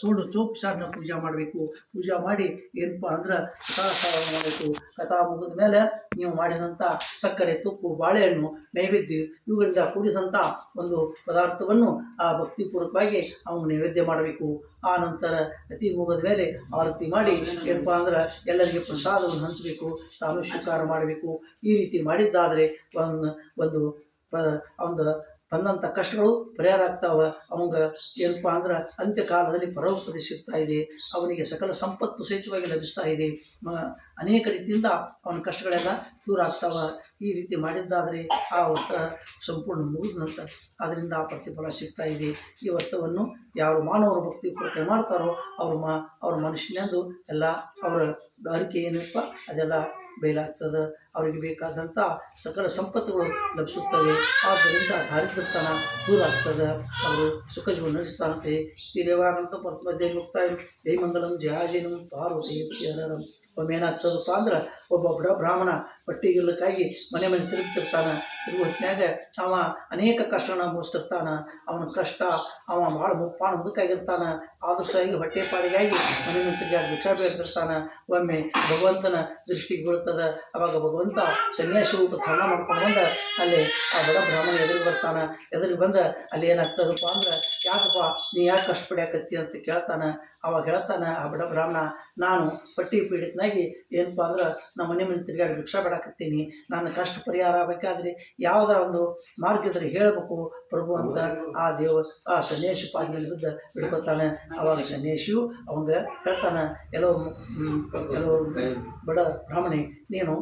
ಚೋಪ್ ಸಾರನ್ನ ಪೂಜೆ ಮಾಡಬೇಕು. ಪೂಜೆ ಮಾಡಿ ಏನಪ್ಪ ಅಂದ್ರೆ ಮಾಡಬೇಕು ಕಥಾ ಮುಗಿದ ಮೇಲೆ ನೀವು ಮಾಡಿದಂಥ ಸಕ್ಕರೆ ತುಪ್ಪು ಬಾಳೆಹಣ್ಣು, ನೈವೇದ್ಯ ಇವುಗಳಿಂದ ಕೂಡಿದಂಥ ಒಂದು ಪದಾರ್ಥವನ್ನು ಆ ಭಕ್ತಿಪೂರ್ವಕವಾಗಿ ಅವನು ನೈವೇದ್ಯ ಮಾಡಬೇಕು. ಆ ನಂತರ ಅತಿ ಮುಗಿದ ಮೇಲೆ ಆರತಿ ಮಾಡಿ ಏನಪ್ಪ ಅಂದ್ರೆ ಎಲ್ಲರಿಗೆ ಪ್ರಸಾದವನ್ನು ಹಂಚಬೇಕು. ತಾನು ಸ್ವೀಕಾರ ಮಾಡಬೇಕು. ಈ ರೀತಿ ಮಾಡಿದ್ದಾದರೆ ಒಂದು ಒಂದು ಒಂದು ಬಂದಂಥ ಕಷ್ಟಗಳು ಪರಿಹಾರ ಆಗ್ತಾವ. ಅವಂಗೆ ಏನಪ್ಪ ಅಂದ್ರೆ ಅಂತ್ಯಕಾಲದಲ್ಲಿ ಪರೋಪದಿ ಸಿಗ್ತಾ ಇದೆ. ಅವನಿಗೆ ಸಕಲ ಸಂಪತ್ತು ಸಹಿತವಾಗಿ ಲಭಿಸ್ತಾ ಇದೆ. ಅನೇಕ ರೀತಿಯಿಂದ ಅವನ ಕಷ್ಟಗಳೆಲ್ಲ ದೂರ ಆಗ್ತಾವ. ಈ ರೀತಿ ಮಾಡಿದ್ದಾದರೆ ಆ ವ್ರತ ಸಂಪೂರ್ಣ ಮುಗಿದ ನಂತರ ಅದರಿಂದ ಆ ಪ್ರತಿಫಲ ಸಿಗ್ತಾ ಇದೆ. ಈ ವ್ರತವನ್ನು ಯಾರು ಮಾನವರ ಭಕ್ತಿ ಪೂರ್ತಿ ಮಾಡ್ತಾರೋ ಅವ್ರ ಮಾ, ಅವ್ರ ಮನುಷ್ಯನೆಂದು ಎಲ್ಲ ಅವರ ಅರಿಕೆ ಏನಪ್ಪ? ಅದೆಲ್ಲ ಬಯಲಾಗ್ತದೆ. ಅವರಿಗೆ ಬೇಕಾದಂಥ ಸಕಲ ಸಂಪತ್ತುಗಳು ಲಭಿಸುತ್ತವೆ. ಆದ್ದರಿಂದ ದಾರಿದ್ರ್ಯತನ ದೂರ ಆಗ್ತದೆ ಅವರು ಸುಖ ಜೀವನ ನಡೆಸ್ತಾರಂತೆ. ಈ ದೇವಾನಂತ ಪರಮಧ್ಯ ಮುಕ್ತಾಯ ಜೈ ಮಂಗಲಂ ಜಯಾಜೇನು ಪಾರ್ವತಿ ಹರಂ ಒಮ್ಮೆ ಏನಾಗ್ತದಪ್ಪ ಅಂದ್ರೆ ಒಬ್ಬ ಬಡ ಬ್ರಾಹ್ಮಣ ಹೊಟ್ಟಿಗಿಲ್ಲಕ್ಕಾಗಿ ಮನೆ ಮನೆ ತಿರುಗ್ತಿರ್ತಾನೆ. ತಿರುಗೋ ಹೊತ್ತಿನಾಗ ಅವ ಅನೇಕ ಕಷ್ಟನ ಮುಗಿಸ್ತಿರ್ತಾನೆ ಅವನ ಕಷ್ಟ, ಅವ ಭಾಳ ಮುಪ್ಪಾಣ ಮುದುಕಾಗಿರ್ತಾನೆ. ಆದರೂ ಸಹ ಈಗ ಹೊಟ್ಟೆ ಪಾಡಿಗಾಗಿ ಮನೆ ಮನೆ ತಿರುಗಾಡಿ ಭಿಕ್ಷಾ ಬೇಡ್ತಿರ್ತಾನೆ. ಒಮ್ಮೆ ಭಗವಂತನ ದೃಷ್ಟಿಗೆ ಬೀಳ್ತದೆ. ಅವಾಗ ಭಗವಂತ ಸನ್ಯಾಸಿ ರೂಪ ಧಾರಣ ಮಾಡ್ಕೊಂಡು ಬಂದ, ಅಲ್ಲಿ ಆ ಬಡ ಬ್ರಾಹ್ಮಣ ಎದುರು ಬರ್ತಾನೆ. ಎದುರಿಗೆ ಬಂದ, ಅಲ್ಲಿ ಏನಾಗ್ತದಪ್ಪ ಅಂದ್ರೆ ಯಾಕಪ್ಪ ನೀ ಯಾಕೆ ಕಷ್ಟಪಡ್ಯಾಕತ್ತಿ ಅಂತ ಕೇಳ್ತಾನೆ, ಅವಾಗ ಹೇಳ್ತಾನೆ, ಆ ಬಡ ಬ್ರಾಹ್ಮಣ, ನಾನು ಪಟ್ಟಿ ಪೀಡಿತನಾಗಿ ಏನಪ್ಪ ಅಂದ್ರೆ ನಮ್ಮ ಮನೆ ಮನೆ ತಿರುಗಾಡಿ ಭಿಕ್ಷಾ ಬಿಡಾಕತ್ತೀನಿ, ನನ್ನ ಕಷ್ಟ ಪರಿಹಾರ ಆಗಬೇಕಾದ್ರೆ ಯಾವುದರ ಒಂದು ಮಾರ್ಗ ಇದ್ರೆ ಹೇಳಬೇಕು ಪ್ರಭು ಅಂತ ಆ ದೇವ, ಆ ಸನ್ಯಾಸಿ ಪಾದಿನಲ್ಲಿ ಬಿದ್ದ ಬಿಡ್ಕೊತಾನೆ ಅವಾಗ ಸನ್ಯಾಸಿಯು ಅವಂಗ ಹೇಳ್ತಾನೆ ಎಲ್ಲೋ ಎಲ್ಲೋ ಬಡ ಬ್ರಾಹ್ಮಣಿ, ನೀನು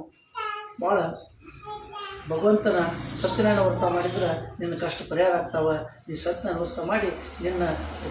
ಭಾಳ ಭಗವಂತನ ಸತ್ಯನಾರಾಯಣ ವ್ರತ ಮಾಡಿದ್ರೆ ನಿನ್ನ ಕಷ್ಟ ಪರಿಹಾರ ಆಗ್ತಾವ. ನೀ ಸತ್ಯನಾರಾಯಣ ವ್ರತ ಮಾಡಿ ನಿನ್ನ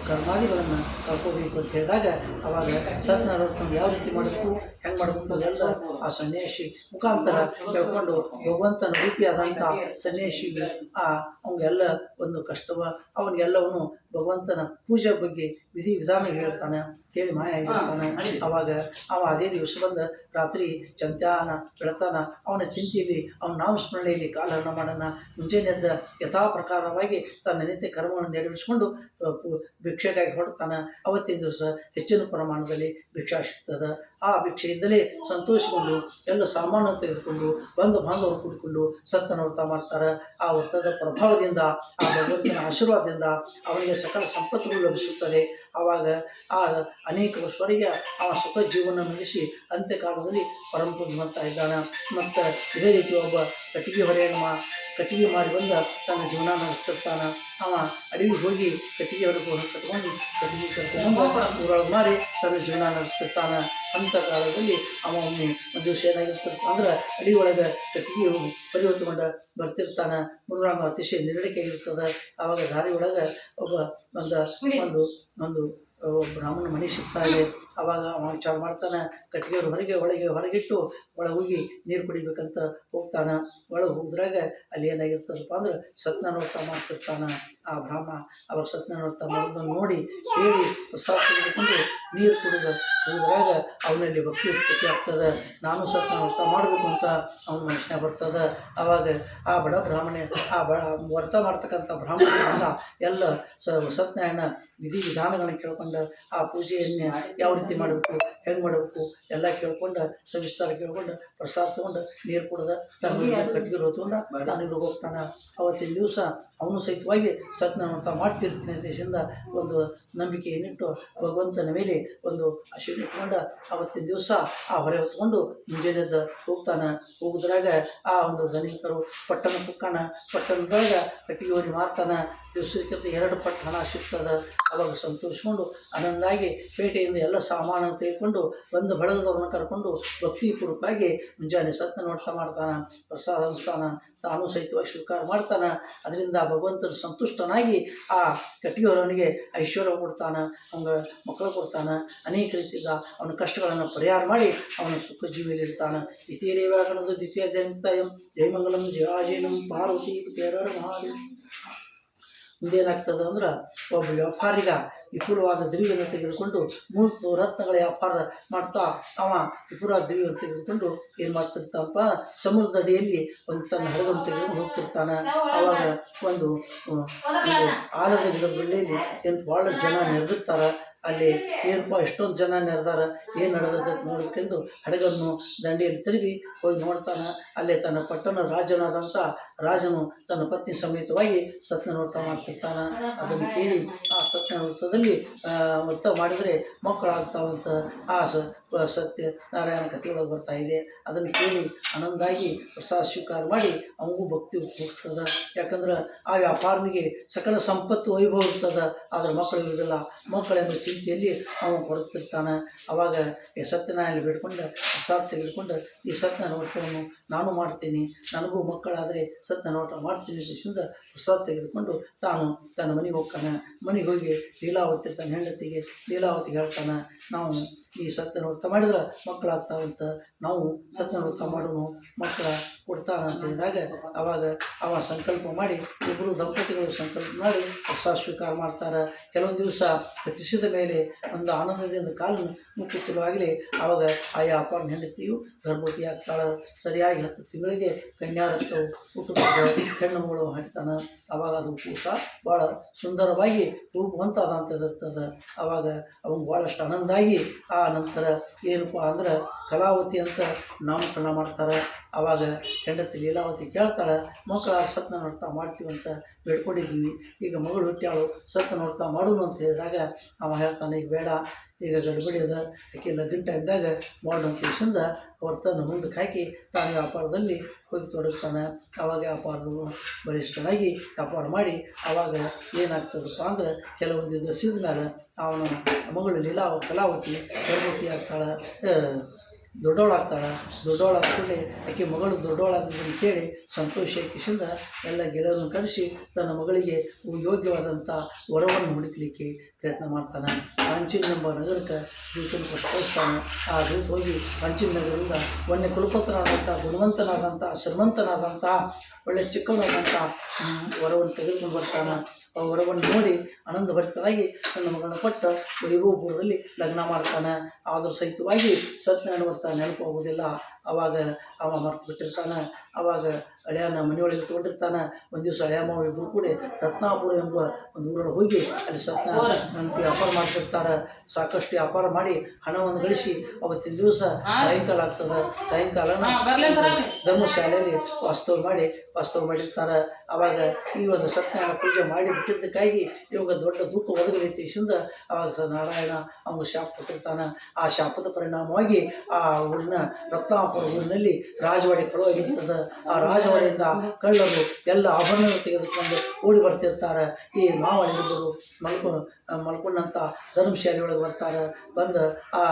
ಕರ್ಮಾದಿಗಳನ್ನು ಕಳ್ಕೋಬೇಕು ಅಂತ ಹೇಳಿದಾಗ ಅವಾಗ ಸತ್ಯನಾರಾಯಣ ವ್ರತ ಯಾವ ರೀತಿ ಮಾಡಬೇಕು, ಹೆಂಗೆ ಮಾಡಬೇಕು ಅದೆಲ್ಲ ಆ ಸನ್ಯಾಸಿ ಮುಖಾಂತರ ಹೇಳ್ಕೊಂಡು ಭಗವಂತನ ರೂಪಿಯಾದಂಥ ಸನ್ಯಾಸಿಗೆ ಆ ಅವನಿಗೆಲ್ಲ ಒಂದು ಕಷ್ಟವ ಅವನಿಗೆಲ್ಲವನು ಭಗವಂತನ ಪೂಜೆ ಬಗ್ಗೆ ವಿಧಿ ವಿಧಾನ ಹೇಳ್ತಾನೆ ಕೇಳಿ ಮಾಯ ಹೇಳ್ತಾನೆ. ಅವಾಗ ಅವ ಅದೇ ದಿವಸ ಬಂದ ರಾತ್ರಿ ಚಂತ್ಯಾನ ಬೆಳತಾನ ಅವನ ಚಿಂತೆಯಲ್ಲಿ ಅವನ ನಾಮಸ್ಮರಣೆಯಲ್ಲಿ ಕಾಲಹರಣ ಮಾಡೋಣ ಮುಂಜಾನೆಯಿಂದ ಯಥಾ ಪ್ರಕಾರವಾಗಿ ತನ್ನ ನಿತ್ಯ ಕರ್ಮವನ್ನು ನೆರವೇರಿಸಿಕೊಂಡು ಭಿಕ್ಷೆಗಾಗಿ ಹೊರಡ್ತಾನೆ. ಅವತ್ತಿನ ದಿವಸ ಹೆಚ್ಚಿನ ಪ್ರಮಾಣದಲ್ಲಿ ಭಿಕ್ಷಾ ಸಿಗ್ತದೆ ಆ ಭಿಕ್ಷೆಯಿಂದಲೇ ಸಂತೋಷಗೊಂಡು ಎಲ್ಲ ಸಾಮಾನು ತೆಗೆದುಕೊಂಡು ಬಂದು ಬಾಂಧವರು ಕೂಡಿಕೊಂಡು ಸತ್ತನ ವ್ರತ ಮಾಡ್ತಾರೆ. ಆ ವ್ರತದ ಪ್ರಭಾವದಿಂದ, ಆ ಭಗವಂತನ ಆಶೀರ್ವಾದದಿಂದ ಅವನಿಗೆ ಸಕಲ ಸಂಪತ್ತುಗಳು ಲಭಿಸುತ್ತದೆ ಆವಾಗ ಆ ಅನೇಕ ವರ್ಷವರೆಗೆ ಆ ಸುಖ ಜೀವನ ನಡೆಸಿ ಅಂತ್ಯಕಾಲದಲ್ಲಿ ಪರಮಪುಣ್ಯವಂತ ಇದ್ದಾನೆ. ಮತ್ತು ಇದೇ ರೀತಿ ಒಬ್ಬ ಕಟ್ಟಿಗೆ ಹೊರೆಯನ್ನು ಮಾ, ಕಟ್ಟಿಗೆ ಮಾರಿ ಬಂದ ತನ್ನ ಜೀವನ ನಡೆಸ್ತಿರ್ತಾನೆ. ಅವ ಅಡವಿಗೆ ಹೋಗಿ ಕಟ್ಟಿಗೆ ಹೊರಗೆ ಕಟ್ಕೊಂಡು ಕಟ್ಟಿಗೆ ಕಟ್ಕೊಂಡು ಊರೊಳಗೆ ಮಾರಿ ತನ್ನ ಜೀವನ ನಡೆಸ್ತಿರ್ತಾನೆ. ಅಂಥ ಕಾಲದಲ್ಲಿ ಅವ ಒಮ್ಮೆ ಒಂದು ದಿವಸ ಏನಾಗಿರ್ತಪ್ಪ ಅಂದ್ರೆ ಅಡಿ ಒಳಗೆ ಕಟ್ಟಿಗೆ ಪರಿವರ್ತಗೊಂಡ ಬರ್ತಿರ್ತಾನೆ. ಮುರುರಾಮ ಅತಿಶಯ ನಿರ್ಡಿಕೆ ಇರ್ತದೆ ಆವಾಗ ದಾರಿ ಒಳಗೆ ಒಬ್ಬ ಒಂದು ಒಂದು ಒಂದು ಬ್ರಾಹ್ಮಣ ಮನೆ ಸಿಗ್ತಾನೆ ಇದೆ ಅವಾಗ ಅವ ವಿಚಾರ ಮಾಡ್ತಾನೆ. ಕಟ್ಟಿಗೆಯವರು ಹೊರಗೆ ಒಳಗೆ ಹೊರಗಿಟ್ಟು ಒಳಗೆ ಹೋಗಿ ನೀರು ಕುಡಿಬೇಕಂತ ಹೋಗ್ತಾನೆ. ಒಳಗೆ ಹೋದ್ರಾಗ ಅಲ್ಲಿ ಏನಾಗಿರ್ತದಪ್ಪ ಅಂದ್ರೆ ವ್ರತ ಮಾಡ್ತಿರ್ತಾನೆ. ಆ ಬ್ರಾಹ್ಮಣ ಅವಾಗ ಸತ್ಯನಾರಾಯಣ ತಮ್ಮ ನೋಡಿ ಹೇಳಿ ಪ್ರಸಾದ ತೆಗೆದುಕೊಂಡು ನೀರು ಕುಡಿದು ಕುಡಿದಾಗ ಅವನಲ್ಲಿ ಭಕ್ತಿ ಉತ್ಪತ್ತಿ ಆಗ್ತದೆ. ನಾನು ಸತ್ಯನಾರಾಯಣ ಮಾಡಬೇಕು ಅಂತ ಅವನ ಮನುಷ್ಯ ಬರ್ತದೆ. ಅವಾಗ ಆ ಬಡ ಬ್ರಾಹ್ಮಣ, ಆ ಬ ವ್ರತ ಮಾಡ್ತಕ್ಕಂಥ ಬ್ರಾಹ್ಮಣರಿಂದ ಎಲ್ಲ ಸತ್ಯನಾರಾಯಣ ವಿಧಿ ವಿಧಾನಗಳನ್ನ ಕೇಳ್ಕೊಂಡು ಆ ಪೂಜೆಯನ್ನೇ ಯಾವ ರೀತಿ ಮಾಡಬೇಕು, ಹೆಂಗೆ ಮಾಡಬೇಕು ಎಲ್ಲ ಕೇಳ್ಕೊಂಡು, ಸವಿಸ್ತಾರ ಕೇಳ್ಕೊಂಡು, ಪ್ರಸಾದ ತೊಗೊಂಡು, ನೀರು ಕುಡ್ದ ಕಟ್ಟಿಗೆ ಹೊತ್ಕೊಂಡು ನಾನು ಹೋಗ್ತಾನೆ. ಅವತ್ತಿನ ದಿವಸ ಅವನು ಸಹಿತವಾಗಿ ವ್ರತ ಮಾಡ್ತಿರ್ತೀನಿ ದೇಶದಿಂದ ಒಂದು ನಂಬಿಕೆಯನ್ನಿಟ್ಟು ಭಗವಂತನ ಮೇಲೆ ಒಂದು ಆಶೀರ್ವಾದ ಇಟ್ಕೊಂಡು ಅವತ್ತಿನ ದಿವಸ ಆ ಹೊರೆ ಹೊತ್ಕೊಂಡು ಮುಂಜಾನೆದ್ದು ಹೋಗ್ತಾನೆ. ಹೋಗುದ್ರಾಗ ಆ ಒಂದು ಧನಿಕರು ಪಟ್ಟಣ ಕುಕ್ಕಣ ಪಟ್ಟಣದಾಗ ಕಟ್ಟಿಗೆ ಹೋಗಿ ಮಾರ್ತಾನೆ. ದಿವಸಕ್ಕಿಂತ ಎರಡು ಪಟ್ಟು ಹಣ ಸಿಗ್ತದೆ. ಅವಾಗ ಸಂತೋಷಿಸ್ಕೊಂಡು ಆನಂದಾಗಿ ಪೇಟೆಯಿಂದ ಎಲ್ಲ ಸಾಮಾನು ತೆಗೆದುಕೊಂಡು ಬಂದು ಬಳಗದವ್ರನ್ನ ಕರ್ಕೊಂಡು ಭಕ್ತಿಪೂರ್ವಕವಾಗಿ ಮುಂಜಾನೆ ಸತ್ಯ ನೋಡ್ತಾ ಮಾಡ್ತಾನೆ. ಪ್ರಸಾದ ಹಂಚ್ತಾನೆ. ತಾನು ಸಹಿತವಾಗಿ ಸ್ವೀಕಾರ ಮಾಡ್ತಾನೆ. ಅದರಿಂದ ಭಗವಂತನ ಸಂತುಷ್ಟನಾಗಿ ಆ ಕಟ್ಟಿಗೆಯವನಿಗೆ ಐಶ್ವರ್ಯ ಕೊಡ್ತಾನೆ, ಅವಂಗೆ ಮಕ್ಕಳು ಕೊಡ್ತಾನೆ, ಅನೇಕ ರೀತಿಯಿಂದ ಅವನ ಕಷ್ಟಗಳನ್ನು ಪರಿಹಾರ ಮಾಡಿ ಅವನ ಸುಖ ಜೀವಿಯಲ್ಲಿ ದ್ವಿತೀಯ ಇತಿರೇವಾಗಣದ ದ್ವಿತೀಯ ಜಯಂತಯಂ ಜಯಮಂಗಲಂ ಜಯಾಜೀನಂ ಪಾರ್ವತಿ ಮಹಾದೇವಿ. ಮುಂದೇನಾಗ್ತದೆ ಅಂದ್ರೆ ಒಬ್ಬ ವ್ಯಾಪಾರಿಗ ವಿಪುಲವಾದ ದ್ರವ್ಯವನ್ನು ತೆಗೆದುಕೊಂಡು ಮೂರ್ತು ರತ್ನಗಳ ವ್ಯಾಪಾರ ಮಾಡ್ತಾ ಅವ ವಿಪುಲ ದ್ರವ್ಯವನ್ನು ತೆಗೆದುಕೊಂಡು ಏನು ಮಾಡ್ತಿರ್ತಾನಪ್ಪ ಸಮುದ್ರದ ಅಡಿಯಲ್ಲಿ ಒಂದು ತನ್ನ ಹಡಗನ್ನು ತೆಗೆದುಕೊಂಡು ಹೋಗ್ತಿರ್ತಾನೆ. ಅವಾಗ ಒಂದು ಆಲದ ಗಿಡದ ಬಳ್ಳಿಯಲ್ಲಿ ಏನು ಭಾಳ ಜನ ನೆರೆದಿರ್ತಾರೆ. ಅಲ್ಲಿ ಏನಪ್ಪ, ಎಷ್ಟೊಂದು ಜನ ನೆರೆದಾರ. ಏನು ನಡೆದ ನೋಡಬೇಕೆಂದು ಹಡಗನ್ನು ದಂಡೆಯಲ್ಲಿ ತಿರುಗಿ ಹೋಗಿ ನೋಡ್ತಾನೆ. ಅಲ್ಲೇ ತನ್ನ ಪಟ್ಟಣ ರಾಜನಾದಂಥ ರಾಜನು ತನ್ನ ಪತ್ನಿ ಸಮೇತವಾಗಿ ಸತ್ಯನವ್ರತ ಮಾಡ್ತಿರ್ತಾನ. ಅದನ್ನು ಕೇಳಿ ಆ ಸತ್ಯನವ್ರತದಲ್ಲಿ ವ್ರತ ಮಾಡಿದರೆ ಮಕ್ಕಳಾಗ್ತಾವಂತ ಆ ಸತ್ಯ ನಾರಾಯಣ ಕಥೆಯೊಳಗೆ ಬರ್ತಾ ಇದೆ. ಅದನ್ನು ಕೇಳಿ ಆನಂದಾಗಿ ಪ್ರಸಾದ ಸ್ವೀಕಾರ ಮಾಡಿ ಅವನಿಗೂ ಭಕ್ತಿ ಹೋಗ್ತದ ಯಾಕಂದ್ರೆ ಆ ವ್ಯಾಪಾರನಿಗೆ ಸಕಲ ಸಂಪತ್ತು ವೈಭವ ಇರ್ತದ ಆದರೆ ಮಕ್ಕಳು ಇರೋದಿಲ್ಲ. ಮಕ್ಕಳೆಂಬ ಚಿಂತೆಯಲ್ಲಿ ಅವನು ಕೊಡುತ್ತಿರ್ತಾನೆ. ಅವಾಗ ಈ ಸತ್ಯನಾರಾಯಣ ಬೇಡ್ಕೊಂಡು ಪ್ರಸಾದ ತೆಗೆದುಕೊಂಡು ಈ ಸತ್ಯನ ವ್ರತವನ್ನು ನಾನು ಮಾಡ್ತೀನಿ, ನನಗೂ ಮಕ್ಕಳಾದರೆ ಸತ್ಯ ನೋಟ ಮಾಡ್ತೀನಿ ದೇಶದಿಂದ ಪ್ರಸಾದ ತೆಗೆದುಕೊಂಡು ತಾನು ತನ್ನ ಮನೆಗೆ ಹೋಗ್ತಾನೆ. ಮನೆಗೆ ಹೋಗಿ ಲೀಲಾವತಿ ತನ್ನ ಹೆಂಡತಿಗೆ ಲೀಲಾವತಿಗೆ ಹೇಳ್ತಾನೆ ನಾವು ಈ ಸತ್ಯನ ವ್ರತ ಮಾಡಿದ್ರೆ ಮಕ್ಕಳಾಗ್ತಾವಂತ ನಾವು ಸತ್ಯ ವ್ರತ ಮಾಡೋನು, ಮಕ್ಕಳ ಕೊಡ್ತಾನ ಅಂತ ಹೇಳಿದಾಗ ಅವಾಗ ಅವ ಸಂಕಲ್ಪ ಮಾಡಿ ಇಬ್ಬರು ದಂಪತಿಗಳು ಸಂಕಲ್ಪ ಮಾಡಿ ಹೊಸ ಸ್ವೀಕಾರ ಮಾಡ್ತಾರೆ. ಕೆಲವೊಂದು ದಿವಸ ಪ್ರತಿಷ್ಠಿತ ಮೇಲೆ ಒಂದು ಆನಂದದಿಂದ ಕಾಲು ಮುಕ್ಕುತ್ತಲವಾಗಲಿ ಆವಾಗ ಆಯಾ ಅಪ್ಪನ ಹೆಂಡತಿಯು ಗರ್ಭವತಿ ಆಗ್ತಾಳೆ. ಸರಿಯಾಗಿ ಹತ್ತು ತಿಂಗಳಿಗೆ ಕನ್ಯಾರತ್ವವು ಹುಟ್ಟುತ್ತದೆ, ಹೆಣ್ಣು ಮಗಳು ಹಾಕ್ತಾನೆ. ಅವಾಗ ಅದು ಕೂಸ ಭಾಳ ಸುಂದರವಾಗಿ ರೂಪವಂತಾದಂಥ ಇರ್ತದೆ. ಅವಾಗ ಅವನು ಭಾಳಷ್ಟು ಆನಂದ ಆಗಿ ಆ ನಂತರ ಏನಪ್ಪ ಅಂದ್ರೆ ಕಲಾವತಿ ಅಂತ ನಾಮಕರಣ ಮಾಡ್ತಾರೆ. ಆವಾಗ ಹೆಂಡತಿ ಲೀಲಾವತಿ ಕೇಳ್ತಾಳೆ, ಮಕ್ಕಳ ಸತ್ನ ನೋಡ್ತಾ ಮಾಡ್ತೀವಿ ಅಂತ ಈಗ ಮಗಳು ಹುಟ್ಟ್ಯಾಳು ಸತ್ನ ನೋಡ್ತಾ ಮಾಡೋದು ಅಂತ ಹೇಳಿದಾಗ ಅವ ಹೇಳ್ತಾನೆ, ಈಗ ಬೇಡ ಈಗ ಗಡ್ಬಡಿ ಅದ, ಆಕೆ ಲಗ್ನ ಟೈಮ್ದಾಗ ಮಾಡೋಣ ಅವ್ರ ತನ್ನ ಮುಂದಕ್ಕೆ ಹಾಕಿ ತಾನು ವ್ಯಾಪಾರದಲ್ಲಿ ಹೋಗಿ ತೊಡಗ್ತಾನೆ. ಆವಾಗ ವ್ಯಾಪಾರದ ಬಲಿಷ್ಠನಾಗಿ ವ್ಯಾಪಾರ ಮಾಡಿ ಆವಾಗ ಏನಾಗ್ತದಪ್ಪ ಅಂದ್ರೆ ಕೆಲವೊಂದು ದಿವಸದ ಮೇಲೆ ಅವನ ಮಗಳು ಲೀಲಾ ಕಲಾವತಿ ಗರ್ಭವತಿ ಆಗ್ತಾಳೆ ದೊಡ್ಡವಳಾಗ್ತಾಳೆ ದೊಡ್ಡವಳಾಗ್ತದೆ ಆಕೆ ಮಗಳು ದೊಡ್ಡವಳಾದದನ್ನು ಕೇಳಿ ಸಂತೋಷ ಕಿಶಿಂದ ಎಲ್ಲ ಗೆಳೆಯರನ್ನು ಕರೆಸಿ ತನ್ನ ಮಗಳಿಗೆ ಯೋಗ್ಯವಾದಂಥ ವರವನ್ನು ಹುಡುಕಲಿಕ್ಕೆ ಪ್ರಯತ್ನ ಮಾಡ್ತಾನೆ. ಎಂಬ ನಗರಕ್ಕೆ ಕೊಟ್ಟು ಕಳಿಸ್ತಾನೆ ಆ ದೂತ ಹೋಗಿ ಕಾಂಚೀನ್ ನಗರದಿಂದ ಒನ್ನೆ ಕುಲಪತನಾದಂಥ ಗುಣವಂತನಾದಂಥ ಶ್ರೀಮಂತನಾದಂಥ ಒಳ್ಳೆ ಚಿಕ್ಕವನಾದಂಥ ವರವನ್ನು ತೆಗೆದುಕೊಂಡು ಬರ್ತಾನೆ. ಆ ವರವನ್ನು ನೋಡಿ ಆನಂದ ಭರಿತರಾಗಿ ತನ್ನ ಮಗಳನ್ನ ಕೊಟ್ಟು ವೈಭವಪುರದಲ್ಲಿ ಲಗ್ನ ಮಾಡ್ತಾನೆ. ಆದರೂ ಸಹಿತವಾಗಿ ಸತ್ಯನಾರಾಯಣ ವ್ರತ ನೆನಪು ಆಗೋದಿಲ್ಲ ಅವಾಗ ಅವ ಮರ್ತು ಬಿಟ್ಟಿರ್ತಾನೆ. ಅವಾಗ ಹಳೆಯನ ಮನೆಯೊಳಗೆ ತೊಗೊಂಡಿರ್ತಾನೆ ಒಂದು ದಿವಸ ಹಳೆಯ ಮಾವ ಇಬ್ಬರು ಕೂಡಿ ರತ್ನಾಪುರ ಎಂಬ ಒಂದು ಊರೊಳಗೆ ಹೋಗಿ ಅಲ್ಲಿ ನೆನಪಿ ವ್ಯಾಪಾರ ಮಾಡ್ತಿರ್ತಾರೆ. ಸಾಕಷ್ಟು ವ್ಯಾಪಾರ ಮಾಡಿ ಹಣವನ್ನು ಗಳಿಸಿ ಅವತ್ತಿನ ದಿವಸ ಸಾಯಂಕಾಲ ಆಗ್ತದೆ. ಸಾಯಂಕಾಲ ಧರ್ಮಶಾಲೆಯಲ್ಲಿ ವಾಸ್ತವ ಮಾಡಿ ವಾಸ್ತವ ಮಾಡಿರ್ತಾರೆ. ಅವಾಗ ಈ ಒಂದು ಸತ್ಯನಾರಾಯಣ ಪೂಜೆ ಮಾಡಿ ಬಿಟ್ಟಿದ್ದಕ್ಕಾಗಿ ಇವಾಗ ದೊಡ್ಡ ದುಃಖ ಒದಗಲೈತಿ ಶಿಂದ ಅವಾಗ ನಾರಾಯಣ ಅವನು ಶಾಪ ಕೊಟ್ಟಿರ್ತಾನೆ. ಆ ಶಾಪದ ಪರಿಣಾಮವಾಗಿ ಆ ಊರಿನ ರತ್ನಾಪುರ ಊರಿನಲ್ಲಿ ರಾಜವಾಡಿ ಕಳುವಾಗಿರ್ತದೆ ಆ ರಾಜವಾಡಿಯಿಂದ ಕಳ್ಳರು ಎಲ್ಲ ಆಭರಣಗಳು ತೆಗೆದುಕೊಂಡು ಓಡಿ ಬರ್ತಿರ್ತಾರೆ ಈ ಮಾವಳಿಬ್ಬರು ಮಲ್ಕೊ ಮಲ್ಕೊಂಡಂಥ ಧರ್ಮಶಾಲೆ ಒಳಗೆ ಬರ್ತಾರೆ. ಬಂದು ಆ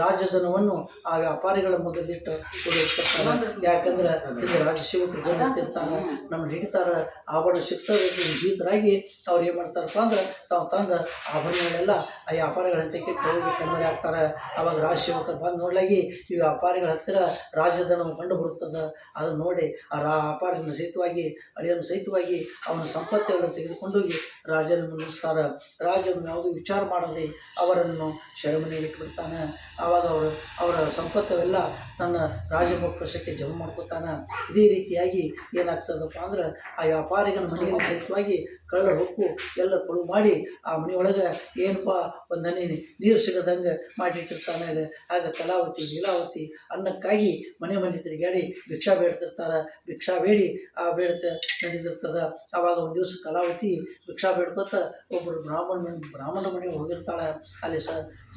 ರಾಜಧನವನ್ನು ಆ ವ್ಯಾಪಾರಿಗಳ ಮೊದಲಿಟ್ಟು ಓಡಿಸ್ತಿರ್ತಾರೆ ಯಾಕಂದ್ರೆ ಇಲ್ಲಿ ರಾಜಸೇವಕರು ಗಮನಿಸ್ತಿರ್ತಾರೆ ನಮ್ಮ ಹಿಡಿತಾರ. ಆಭರಣ ಸಿಗ್ತದೆ. ಜೀತರಾಗಿ ಅವ್ರು ಏನು ಮಾಡ್ತಾರಪ್ಪ ಅಂದ್ರೆ ತಾವು ತಂದು ಆಭರಣಗಳೆಲ್ಲ ಆ ವ್ಯಾಪಾರಿಗಳ ಹಂತಕ್ಕೆ ಹೋಗಿ ಕಣ್ಮರೆ ಆಗ್ತಾರೆ ಅವಾಗ ರಾಜಶಿವಕರು ಬಂದು ನೋಡ್ಲಾಗಿ ಈ ವ್ಯಾಪಾರಿಗಳ ಹತ್ತಿರ ರಾಜಧನ ಕಂಡು ಬರುತ್ತದೆ. ಅದನ್ನು ನೋಡಿ ಆ ರಾ ವ್ಯಾಪಾರಿನ ಸಹಿತವಾಗಿ ಅಳಿಯನ್ನು ಸಹಿತವಾಗಿ ಅವನ ಸಂಪತ್ತಿಗಳನ್ನು ತೆಗೆದುಕೊಂಡೋಗಿ ರಾಜನ ಮುನ್ನಿಸ್ತಾರೆ ರಾಜನು ಯಾವುದೂ ವಿಚಾರ ಮಾಡದೆ ಅವರನ್ನು ಶರಮನೆಯಲ್ಲಿ ಇಟ್ಬಿಡ್ತಾನೆ. ಆವಾಗ ಅವರು, ಅವರ ಸಂಪತ್ತವೆಲ್ಲ ತನ್ನ ರಾಜಭೋಕ್ಷಕ್ಕೆ ಜಮಾ ಮಾಡ್ಕೊತಾನೆ. ಇದೇ ರೀತಿಯಾಗಿ ಏನಾಗ್ತದಪ್ಪ ಅಂದ್ರೆ ಆ ವ್ಯಾಪಾರಿಗನ ಮನೆಯಲ್ಲಿ ಸಹಿತವಾಗಿ ಕಳ್ಳ ಹೊಕ್ಕು ಎಲ್ಲ ಕೊಳು ಮಾಡಿ ಆ ಮನೆಯೊಳಗೆ ಏನಪ್ಪ ಒಂದು ಹನಿ ನೀರು ಸಿಗದಂಗೆ ಮಾಡಿಟ್ಟಿರ್ತಾನೆ. ಆಗ ಕಲಾವತಿ, ಲೀಲಾವತಿ ಅನ್ನಕ್ಕಾಗಿ ಮನೆ ಮನೆ ತಿರುಗಾಡಿ ಭಿಕ್ಷಾ ಬೇಡ್ತಿರ್ತಾರೆ. ಭಿಕ್ಷಾ ಬೇಡಿ, ಆ ಬೇಡ್ತ ನಡೆದಿರ್ತದೆ ಆವಾಗ ಒಂದು ದಿವಸ ಕಲಾವತಿ ಭಿಕ್ಷಾ ಬೇಡ್ಕೊತ ಒಬ್ಬರು ಬ್ರಾಹ್ಮಣ ಬ್ರಾಹ್ಮಣ ಮನೆಗೆ ಹೋಗಿರ್ತಾಳೆ. ಅಲ್ಲಿ ಸ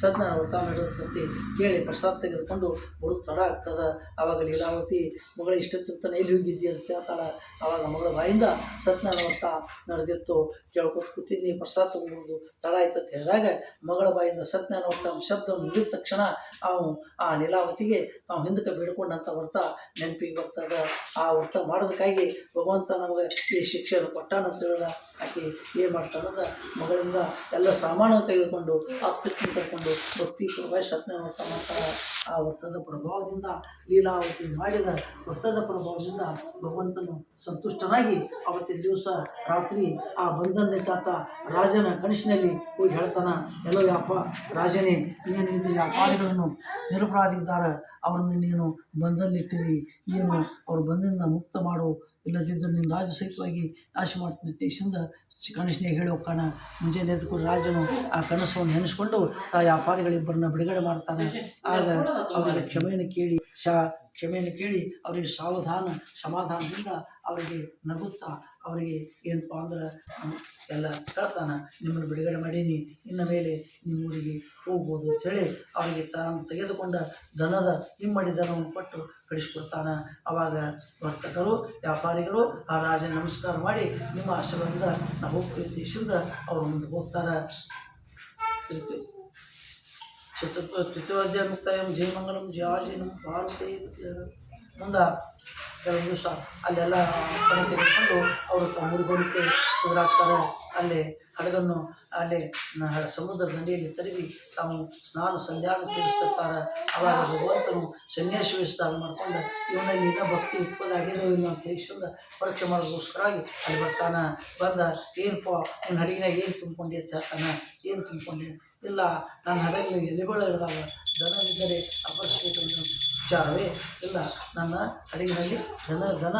ಸದ್ನ ವ್ರತ ನಡೆದಿರ್ತೈತಿ ಕೇಳಿ ಪ್ರಸಾದ ತೆಗೆದುಕೊಂಡು ಬರೋದು ತಡ ಆಗ್ತದೆ. ಆವಾಗ ಲೀಲಾವತಿ, ಮಗಳ ಇಷ್ಟೊತ್ತಿರ್ತಾನೆ ಎಲ್ಲಿ ಹೋಗಿದ್ದಿ ಅಂತ ಕೇಳ್ತಾಳೆ. ಆವಾಗ ಮಗಳ ಬಾಯಿಂದ ಸತ್ಯನಾರಾಯಣ ವ್ರತ ನಡೆದಿತ್ತು. ಕೇಳ್ಕೊತ ಕೂತಿದ್ದಿ ಪ್ರಸಾದ ತಗೊಂಡು ತಡ ಆಯ್ತು ಅಂತ ಹೇಳಿದಾಗ ಮಗಳ ಬಾಯಿಂದ ಸತ್ಯನಾರಾಯಣ ವ್ರತ ಶಬ್ದ ನುಡಿದ ತಕ್ಷಣ ಅವನು ಆ ಲೀಲಾವತಿಗೆ ತಾವು ಹಿಂದಕ್ಕೆ ಬೇಡ್ಕೊಂಡಂಥ ವ್ರತ ನೆನಪಿಗೆ ಬರ್ತದೆ. ಆ ವ್ರತ ಮಾಡೋದಕ್ಕಾಗಿ ಭಗವಂತ ನಮಗೆ ಈ ಶಿಕ್ಷೆಯನ್ನು ಕೊಟ್ಟಾನ ಅಂತ ಹೇಳಿದ. ಆಕೆ ಏನು ಮಾಡ್ತಾನಂದ ಮಗಳಿಂದ ಎಲ್ಲ ಸಾಮಾನು ತೆಗೆದುಕೊಂಡು ಆಪ್ತಕ್ಕೆ ಕರ್ಕೊಂಡು ಭಕ್ತಿ ಪ್ರವೇಶ ಮಾಡ್ತಾಳೆ ಆ ವ್ರತದ ಪ್ರಭಾವದಿಂದ, ಲೀಲಾವತಿ ಮಾಡಿದ ವ್ರತದ ಪ್ರಭಾವದಿಂದ ಭಗವಂತನು ಸಂತುಷ್ಟನಾಗಿ ಅವತ್ತಿನ ದಿವಸ ರಾತ್ರಿ ಆ ಬಂಧನಲ್ಲಿಟ್ಟಾತ ರಾಜನ ಕನಸಿನಲ್ಲಿ ಹೋಗಿ ಹೇಳ್ತಾನ, ಎಲ್ಲೋ ಯಾಪ ರಾಜನೇ, ನೀನು ಇದು ವ್ಯಾಪಾರಿಗಳನ್ನು ನಿರಪರಾಧಿದ್ದಾರೆ ಅವ್ರನ್ನ ನೀನು ಬಂಧನಲ್ಲಿಟ್ಟಿರಿ. ಏನು ಅವ್ರ ಬಂಧನದಿಂದ ಮುಕ್ತ ಮಾಡು. ಇಲ್ಲದಿದ್ದರೆ ನಿನ್ನ ರಾಜ ಸಹಿತವಾಗಿ ನಾಶ ಮಾಡ್ತೀನಿ ಅಂತ ಇಷ್ಟಿಂದ ಹೇಳಿ ಹೋಗ್ಕಾಣ ಮುಂಜಾನೆ ಎದ್ದು ರಾಜನು ಆ ಕನಸನ್ನು ನೆನೆಸ್ಕೊಂಡು ತಾ ವ್ಯಾಪಾರಿಗಳಿಬ್ಬರನ್ನ ಬಿಡುಗಡೆ ಮಾಡ್ತಾನೆ. ಆಗ ಅವರಿಗೆ ಕ್ಷಮೆಯನ್ನು ಕೇಳಿ ಶಾ ಕ್ಷಮೆಯನ್ನು ಕೇಳಿ ಅವರಿಗೆ ಸಾವಧಾನ, ಸಮಾಧಾನದಿಂದ ಅವರಿಗೆ ನಗುತ್ತಾ ಅವರಿಗೆ ಏನಪ್ಪ ಅಂದ್ರೆ ಎಲ್ಲ ಹೇಳ್ತಾನೆ ನಿಮ್ಮನ್ನು ಬಿಡುಗಡೆ ಮಾಡೀನಿ. ಇನ್ನು ಮೇಲೆ ನಿಮ್ಮ ಊರಿಗೆ ಹೋಗ್ಬೋದು ಅಂತೇಳಿ ಅವರಿಗೆ ತಾನು ತೆಗೆದುಕೊಂಡ ದನದ ಇಮ್ಮಡಿ ದನವನ್ನು ಕೊಟ್ಟು ಕಳಿಸ್ಕೊಡ್ತಾನೆ. ಅವಾಗ ವರ್ತಕರು, ವ್ಯಾಪಾರಿಗಳು ಆ ರಾಜ ನಮಸ್ಕಾರ ಮಾಡಿ ನಿಮ್ಮ ಆಶೀರ್ವಾದದಿಂದ ನಾವು ಅಂತ ಅವರು ಮುಂದೆ ಹೋಗ್ತಾರೆ. ತಿರುಗಿ ಚತುರ್ಥ ತೃತೀಯೋಧ್ಯಾಯ ಮುಕ್ತಾಯಂ, ಜಯಮಂಗಲಂ, ಜಯಾಜಿನಂ, ಭಾರತೀಯ, ಮುಂದೆ ಕೆಲವು ದಿವಸ ಅಲ್ಲೆಲ್ಲ ಕಣೆ ತೆಗೆದುಕೊಂಡು ಅವರು ತಮ್ಮ ಹೋಗಲಿಕ್ಕೆ ಸಿದ್ಧರಾಗ್ತಾರೆ ಅಲ್ಲಿ ಹಡಗನ್ನು ಅಲ್ಲಿ ಸಮುದ್ರ ದಂಡೆಯಲ್ಲಿ ತಿರುಗಿ ತಾವು ಸ್ನಾನ ಸಂಧ್ಯಾನ ತೀರಿಸ್ತಿರ್ತಾರೆ. ಅವಾಗ ಭಗವಂತನು ಸನ್ಯಾಸಿ ವಿಸ್ತಾರ ಮಾಡ್ಕೊಂಡು ಇವನಲ್ಲಿ ಇನ್ನೂ ಭಕ್ತಿ ಉತ್ಪದಾಗಿದೆ ಇಲ್ಲ ಅಂತ ಹೇಳಿಸಿಂದ ಪರೀಕ್ಷೆ ಮಾಡೋದಕ್ಕೋಸ್ಕರಾಗಿ ಅಲ್ಲಿ ಬರ್ತಾನೆ. ಬಂದ, ಏನಪ್ಪ, ನಿನ್ನ ಹಡಗಿನಾಗ ಏನು ತುಂಬಿಕೊಂಡಿರ್ತಾನೆ ಅಂತ ಏನು ತುಂಬ್ಕೊಂಡಿ ಇಲ್ಲ ನನ್ನ ಹಡಗಲ್ಲಿ ಎಲೆಗಳು ಇದಾವೆ ದನವಿದ್ದರೆ ಅನ್ನೋ ವಿಚಾರವೇ ಇಲ್ಲ. ನನ್ನ ಅಡಿಗಿನಲ್ಲಿ ದನ ದನ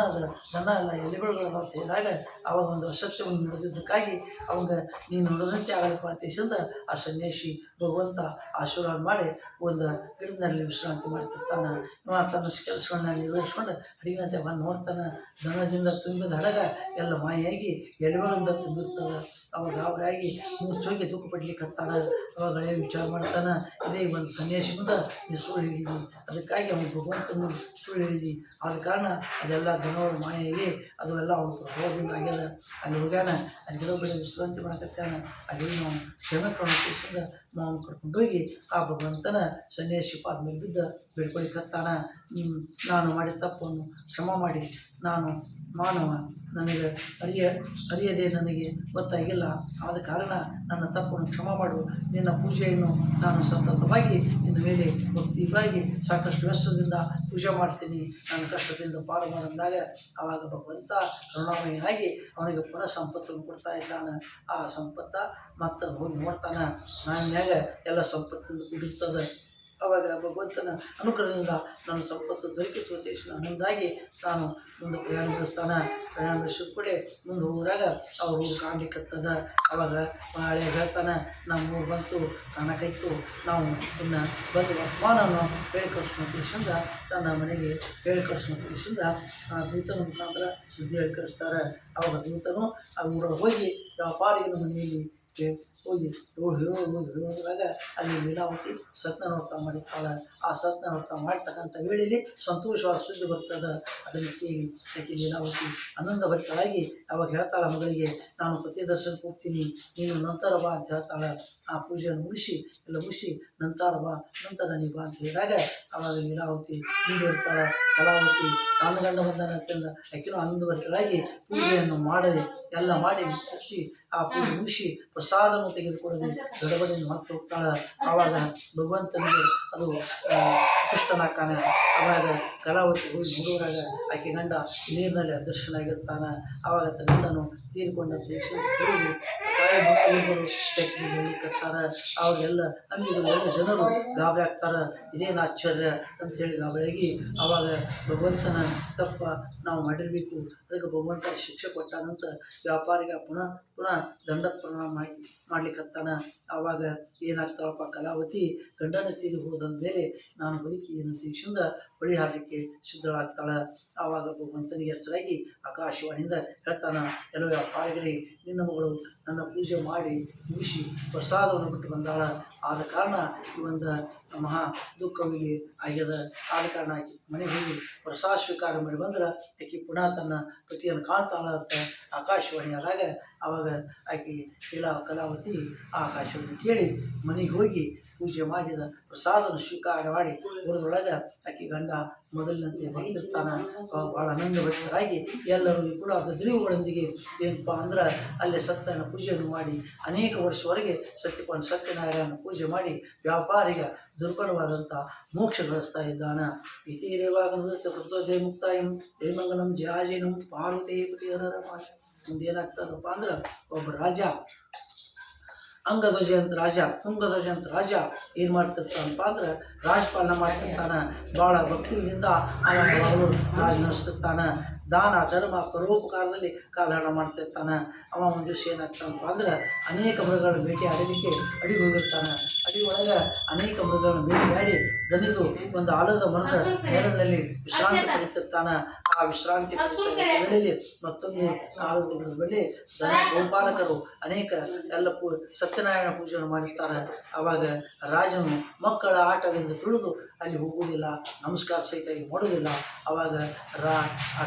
ದನ ಅಲ್ಲ ಎಲೆಗಳು ಹೋದಾಗ ಅವಾಗ ಒಂದು ಅಸತ್ಯವನ್ನು ನಡೆದಿದ್ದಕ್ಕಾಗಿ ಅವಾಗ ನೀನು ನಡೆದಂತೆ ಆಗಲಪ್ಪ ಅಂತ ಆ ಸನ್ಯಾಸಿ ಭಗವಂತ ಆಶೀರ್ವಾದ ಮಾಡಿ ಒಂದು ಗಿಡದಲ್ಲಿ ವಿಶ್ರಾಂತಿ ಮಾಡ್ತಿರ್ತಾನೆ. ತನ್ನ ಕೆಲಸಗಳನ್ನ ನಿರ್ವಹಿಸ್ಕೊಂಡು ಅಡಿಗಿನಂತೆ ಬಂದು ನೋಡ್ತಾನೆ. ದನದಿಂದ ತುಂಬಿದ ಹಡಗ ಎಲ್ಲ ಮಾಯಾಗಿ ಎಲೆಗಳಿಂದ ತುಂಬಿರ್ತದೆ. ಅವಾಗ ಅವರಾಗಿ ಮುಚ್ಚೋಗಿ ದುಃಖ ಪಡ್ಲಿಕ್ಕೆ ಹತ್ತಾನ. ಅವಾಗ ವಿಚಾರ ಮಾಡ್ತಾನೆ. ಇದೇ ಒಂದು ಸನ್ಯಾಸಿ ಮುಂದೆ ಸುಳ್ಳು ಹೇಳಿದಿ ಅದಕ್ಕಾಗಿ ಅವನು ಭಗವಂತನು ಸುಳ್ಳು ಆದ ಕಾರಣ ಅದೆಲ್ಲ ದನವರು ಮಾಯಾಗಿ ಅದು ಎಲ್ಲ ಅವನು ಪ್ರಭಾವದಿಂದ ಆಗ್ಯದ ಅಲ್ಲಿ ಹೋಗ್ಯಾನ, ಅಲ್ಲಿ ಗಿಡ ಬೆಳೆ ವಿಶ್ರಾಂತಿ ಮಾಡಕತ್ತಾನ, ಅಲ್ಲಿ ನಾವು ಕ್ಷಮೆ ಕಾಣಿಸ್ಕೊಂಡು ನಾವು ಕರ್ಕೊಂಡೋಗಿ ಆ ಭಗವಂತನ ಸನ್ಯಾಸಿ ಪಾದ ಮೇಲೆ ಬಿದ್ದ ಬೇಡ್ಕೊಳಿಕತ್ತಾನ ನಿಮ್ಮ ನಾನು ಮಾಡಿದ ತಪ್ಪನ್ನು ಕ್ಷಮ ಮಾಡಿ. ನಾನು ಮಾನವ. ನನಗೆ ಅರಿಯ, ಅರಿಯದೇ ನನಗೆ ಗೊತ್ತಾಗಿಲ್ಲ. ಆದ ಕಾರಣ ನನ್ನ ತಪ್ಪನ್ನು ಕ್ಷಮ ಮಾಡು. ನಿನ್ನ ಪೂಜೆಯನ್ನು ನಾನು ಸತತವಾಗಿ ನಿನ್ನ ಮೇಲೆ ಭಕ್ತಿಗಾಗಿ ಸಾಕಷ್ಟು ವ್ಯಸ್ತದಿಂದ ಪೂಜೆ ಮಾಡ್ತೀನಿ. ನನ್ನ ಕಷ್ಟದಿಂದ ಪಾರು ಮಾಡಿದಾಗ ಆವಾಗ ಭಗವಂತ ಕರುಣಾಮಯನಾಗಿ ಅವನಿಗೆ ಪುನಃ ಸಂಪತ್ತನ್ನು ಕೊಡ್ತಾ ಇದ್ದಾನೆ. ಆ ಸಂಪತ್ತ ಮತ್ತೆ ಹೋಗಿ ನೋಡ್ತಾನೆ. ನಾನು ಮ್ಯಾಗ ಎಲ್ಲ ಸಂಪತ್ತಿಂದ ಕೂಡಿರ್ತದೆ. ಅವಾಗ ಭಗವಂತನ ಅನುಗ್ರಹದಿಂದ ನನ್ನ ಸಂಪತ್ತು ದೊರಕಿತು ದೇಶನ ಹನ್ನೊಂದಾಗಿ ನಾನು ಮುಂದೆ ಪ್ರಯಾಣ ಸ್ಥಾನ ಪ್ರಯಾಣ ಬೆಳೆಸಿದ ಮುಂದೆ ಹೋದಾಗ ಅವರು ಕಾಣ್ಲಿಕ್ಕತ್ತದ ಅವಾಗ ಹಳೆ ಹೇಳ್ತಾನೆ, ನಮ್ಮ ಊರು ಬಂತು ಕಾಣಕೈತು ನಾವು ಇನ್ನು ಬಂದು ವರ್ತಮಾನವನ್ನು ಹೇಳಿ ದೇಶದಿಂದ. ತನ್ನ ಮನೆಗೆ ಹೇಳಿ ದೇಶದಿಂದ. ಆ ದೂತನ ಮುಖಾಂತರ ಸುದ್ದಿ ಹೇಳಿಕರಿಸ್ತಾರೆ ಅವಾಗ ದೂತನು ಆ ಊರಲ್ಲಿ ಹೋಗಿ ವ್ಯಾಪಾರಿಗಳ ಮನೆಯಲ್ಲಿ ಹೋಗಿ ಏಳು ಹೇಳೋ ಹೋಗಿ ಹೇಳೋದ್ರಾಗ ಅಲ್ಲಿ ಲೀಲಾವತಿ ಸತ್ಯನವ್ರತ ಮಾಡಿರ್ತಾಳೆ ಆ ಸತ್ಯನವ್ರತ ಮಾಡ್ತಕ್ಕಂಥ ವೇಳೆಯಲ್ಲಿ ಸಂತೋಷವಾದ ಸುದ್ದಿ ಬರ್ತದೆ ಅದನ್ನು ಕೇಳಿ ಆಕೆ ಲೀಲಾವತಿ ಆನಂದ ಭರಿತಳಾಗಿ ಅವಾಗ ಹೇಳ್ತಾಳೆ ಮಗಳಿಗೆ ನಾನು ಪ್ರತಿ ದರ್ಶನಕ್ಕೆ ಹೋಗ್ತೀನಿ ನೀನು ನಂತರ ಬಾ ಅಂತ ಹೇಳ್ತಾಳೆ ಆ ಪೂಜೆಯನ್ನು ಮುಗಿಸಿ ಎಲ್ಲ ಮುಗಿಸಿ ನಂತರ ಬಾ ನಂತರ ನೀ ಬಾ ಅಂತ ಹೇಳಿದಾಗ ಅವಾಗ ಲೀಲಾವತಿ ಮುಂದುವರಿತಾಳೆ ಕಲಾವತಿ ತಾನು ಗಂಡ ಬಂದನ ಅಂತಂದ ಆನಂದ ಭರಿತಳಾಗಿ ಪೂಜೆಯನ್ನು ಮಾಡಲಿ ಎಲ್ಲ ಮಾಡಿ ಮುಗಿಸಿ ಆ ಪೂಜೆ ಮುಗಿಸಿ ಪ್ರಸಾದವನ್ನು ತೆಗೆದುಕೊಂಡು ಗಡಬಡಿಯನ್ನು ಮತ್ತು ಹೋಗ್ತಾಳೆ ಆವಾಗ ಭಗವಂತನಿಗೆ ಅದು ಕೃಷ್ಣನಾಗ್ತಾನೆ ಆವಾಗ ಕಲಾವತಿ ಹೋಗಿ ನೋಡುವಾಗ ಆಕೆ ಗಂಡ ನೀರಿನಲ್ಲಿ ಅದೃಶ್ಯನಾಗಿರ್ತಾನೆ ಆವಾಗ ಗಂಡನು ತೀರಿಕೊಂಡ ತೆಕ್ಕಿ ಬೆಳಿಕತ್ತಾರೆ ಅವಾಗೆಲ್ಲ ಅಂಗಡಿಗಳು ಎಲ್ಲ ಜನರು ಗಾಬರಿ ಆಗ್ತಾರೆ ಇದೇನು ಆಶ್ಚರ್ಯ ಅಂತೇಳಿ ಗಾಬರಿಯಾಗಿ ಆವಾಗ ಭಗವಂತನ ತಪ್ಪ ನಾವು ಮಾಡಿರಬೇಕು. ಅದಕ್ಕೆ ಭಗವಂತ ಶಿಕ್ಷೆ ಕೊಟ್ಟಾನಂತ ವ್ಯಾಪಾರಿಗೆ ಪುನಃ ಪುನಃ ದಂಡ ಪ್ರಣಾಮ ಮಾಡಿ ಮಾಡ್ಲಿಕ್ಕತ್ತಾನ ಆವಾಗ ಏನಾಗ್ತಾಳಪ್ಪ ಕಲಾವತಿ, ಗಂಡನ ತೀರಿ ಹೋದಂದ ಮೇಲೆ ನಾನು ಬದುಕಿ ಏನು ತಿಳಿಸಿಂದ ಹೊಳಿ ಹಾರಲಿಕ್ಕೆ ಸಿದ್ಧಳಾಗ್ತಾಳೆ. ಆವಾಗ ಭಗವಂತನಿಗೆ ಹೆಚ್ಚರಾಗಿ ಆಕಾಶವಾಣಿಯಿಂದ ಹೇಳ್ತಾನ, ಎಲ್ಲ ವ್ಯಾಪಾರಿಗಳೇ, ನಿನ್ನ ಮಗಳು ನನ್ನ ಪೂಜೆ ಮಾಡಿ ಮುಗಿಸಿ ಪ್ರಸಾದವನ್ನು ಬಿಟ್ಟು ಬಂದಾಳ. ಆದ ಕಾರಣ ಈ ಒಂದು ಮಹಾ ದುಃಖವಿಗೆ ಆಗ್ಯದ. ಆದ ಕಾರಣ ಆಕೆ ಮನೆಗೆ ಹೋಗಿ ಪ್ರಸಾದ ಸ್ವೀಕಾರ ಮಾಡಿ ಬಂದ್ರೆ ಆಕೆ ಪುನಃ ತನ್ನ ಪತಿಯನ್ನು ಕಾಣ್ತಾಳ ಅಂತ ಆಕಾಶವಾಣಿ ಆದಾಗ ಆವಾಗ ಆಕೆ ಲೀಲಾ ಕಲಾವತಿ ಆ ಆಕಾಶವಾಣಿ ಕೇಳಿ ಮನೆಗೆ ಹೋಗಿ ಪೂಜೆ ಮಾಡಿದ ಪ್ರಸಾದನ ಸ್ವೀಕಾರ ಮಾಡಿ ಬರೋದ್ರೊಳಗೆ ಆಕೆ ಗಂಡ ಮೊದಲಿನಂತೆ ಬರ್ತಿರ್ತಾನ ಭಾಳ ಆನಂದಭರಿತರಾಗಿ ಎಲ್ಲರೂ ಕೂಡ ಅದು ದ್ರೀವುಗಳೊಂದಿಗೆ ಏನಪ್ಪ ಅಂದ್ರೆ ಅಲ್ಲೇ ಸತ್ಯನ ಪೂಜೆಯನ್ನು ಮಾಡಿ ಅನೇಕ ವರ್ಷವರೆಗೆ ಸತ್ಯಪಾನ ಸತ್ಯನಾರಾಯಣ ಪೂಜೆ ಮಾಡಿ ವ್ಯಾಪಾರಿಗ ದುರ್ಬಲವಾದಂಥ ಮೋಕ್ಷ ಗಳಿಸ್ತಾ ಇದ್ದಾನ. ಇತಿರೇವಾಗನದ ಚತುರ್ಥೋದಯ ಮುಕ್ತಾಯಂ ಜಯಮಂಗಲಂ ಜಯಾಜಯನಂ ಪಾರ್ವತಿ ಮುಂದೇನಾಗ್ತದಪ್ಪ ಅಂದ್ರೆ ಒಬ್ಬ ರಾಜ ಅಂಗಧ್ವಜ ಅಂತ ರಾಜ ತುಂಗಧ್ವಜ ಅಂತ ರಾಜ ಏನು ಮಾಡ್ತಿರ್ತಾನಪ್ಪ ಅಂದ್ರೆ ರಾಜಪಾಲನ ಮಾಡ್ತಿರ್ತಾನೆ. ಭಾಳ ಭಕ್ತಿಯಿಂದ ಅವನು ರಾಜ ನಡೆಸ್ತಿರ್ತಾನೆ. ದಾನ, ಧರ್ಮ, ಪರೋಪಕಾರದಲ್ಲಿ ಕಾಲಹರಣ ಮಾಡ್ತಿರ್ತಾನೆ. ಅವ ಒಂದು ದಿವಸ ಏನಾಗ್ತಾನಪ್ಪ ಅಂದ್ರೆ ಅನೇಕ ಮೃಗಗಳನ್ನು ಭೇಟಿ ಆಡಲಿಕ್ಕೆ ಅಡಿಗೆ ಹೋಗಿರ್ತಾನೆ. ಅಡಿ ಒಳಗೆ ಅನೇಕ ಮೃಗಗಳನ್ನು ಭೇಟಿಯಾಡಿ ದನಿದು ಒಂದು ಆಲದ ಮರದ ನೆರಳಿನಲ್ಲಿ ವಿಶ್ರಾಂತಿ ಪಡಿತಿರ್ತಾನೆ ಆ ವಿಶ್ರಾಂತಿ ವೇಳೆಯಲ್ಲಿ ಮತ್ತೊಂದು ಆರು ಬಳಿ ದನ ಗೋಪಾಲಕರು ಅನೇಕ ಎಲ್ಲ ಪೂ ಸತ್ಯನಾರಾಯಣ ಪೂಜೆಯನ್ನು ಮಾಡಿರ್ತಾರೆ. ಆವಾಗ ರಾಜನು ಮಕ್ಕಳ ಆಟವೆಂದು ತುಳಿದು ಅಲ್ಲಿ ಹೋಗುವುದಿಲ್ಲ ನಮಸ್ಕಾರ ಸಹಿತ ಮಾಡೋದಿಲ್ಲ ಆವಾಗ ರಾ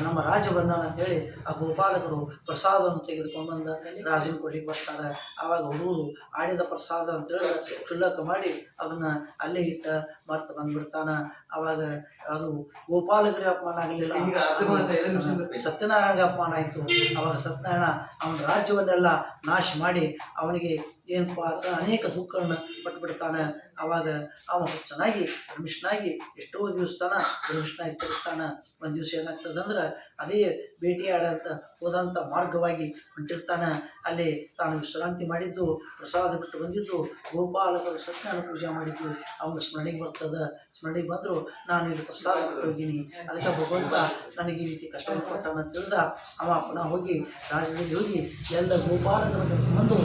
ನಮ್ಮ ರಾಜ ಬಂದಾನ ಅಂತೇಳಿ ಆ ಗೋಪಾಲಕರು ಪ್ರಸಾದವನ್ನು ತೆಗೆದುಕೊಂಡು ಬಂದ ರಾಜನ ಕೊಡ್ಲಿಕ್ಕೆ ಬರ್ತಾರೆ. ಆವಾಗ ಹುಡುಗರು ಆಡಿದ ಪ್ರಸಾದ ಅಂತ ಚುಲ್ಲಕ ಕ್ಷುಲ್ಲಕ ಮಾಡಿ ಅದನ್ನ ಅಲ್ಲೇ ಇಟ್ಟ ಮರ್ತು ಬಂದ್ಬಿಡ್ತಾನ. ಆವಾಗ ಅದು ಗೋಪಾಲಕರಿಗೆ ಅಪಮಾನ ಆಗಲಿಲ್ಲ. ಸತ್ಯನಾರಾಯಣಗೆ ಅಪಮಾನ ಆಯಿತು. ಅವಾಗ ಸತ್ಯನಾರಾಯಣ ಅವನ ರಾಜ್ಯವನ್ನೆಲ್ಲ ನಾಶ ಮಾಡಿ ಅವನಿಗೆ ಏನಪ್ಪ ಅಂತ ಅನೇಕ ದುಃಖಗಳನ್ನು ಪಟ್ಟುಬಿಡ್ತಾನೆ ಆವಾಗ ಅವ ಚೆನ್ನಾಗಿ ರಮಿಷ್ನಾಗಿ ಎಷ್ಟೋ ದಿವಸ ತನ ರಮಿಷ್ನಾಗಿ ತಿರುಗ್ತಾನೆ ಒಂದು ದಿವಸ ಏನಾಗ್ತದೆ ಅಂದ್ರೆ ಅದೇ ಭೇಟಿಯಾಡಂತ ಹೋದಂಥ ಮಾರ್ಗವಾಗಿ ಹೊಂಟಿರ್ತಾನೆ. ಅಲ್ಲಿ ತಾನು ವಿಶ್ರಾಂತಿ ಮಾಡಿದ್ದು, ಪ್ರಸಾದ ಬಿಟ್ಟು ಬಂದಿದ್ದು, ಗೋಪಾಲಕರು ಸತ್ಯನ ಪೂಜೆ ಮಾಡಿದ್ದು ಅವನ ಸ್ಮರಣೆಗೆ ಬರ್ತದೆ. ಸ್ಮರಣೆಗೆ ಬಂದರು, ನಾನು ಇಲ್ಲಿ ಪ್ರಸಾದ ಬಿಟ್ಟು ಹೋಗಿನಿ. ಅದಕ್ಕೆ ಭಗವಂತ ನನಗೆ ಈ ರೀತಿ ಕಷ್ಟ ಕೊಟ್ಟಾನ ತಿಳಿದ ಅವ ಪುನಃ ಹೋಗಿ ರಾಜ್ಯದಲ್ಲಿ ಹೋಗಿ, ಎಲ್ಲ ಗೋಪಾಲಕರನ್ನು ಬಂದು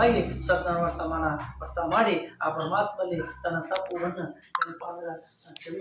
ಭಕ್ತಿಪೂರ್ವಕವಾಗಿ ಸತ್ಯನಾರಾಯಣ ವರ್ತಮಾನ ವರ್ತ ಮಾಡಿ ಆ ಪರಮಾತ್ಮಲ್ಲಿ ತನ್ನ ತಪ್ಪುವನ್ನು ಏನಪ್ಪ ಅಂದ್ರೆ ಕ್ಷಮೆ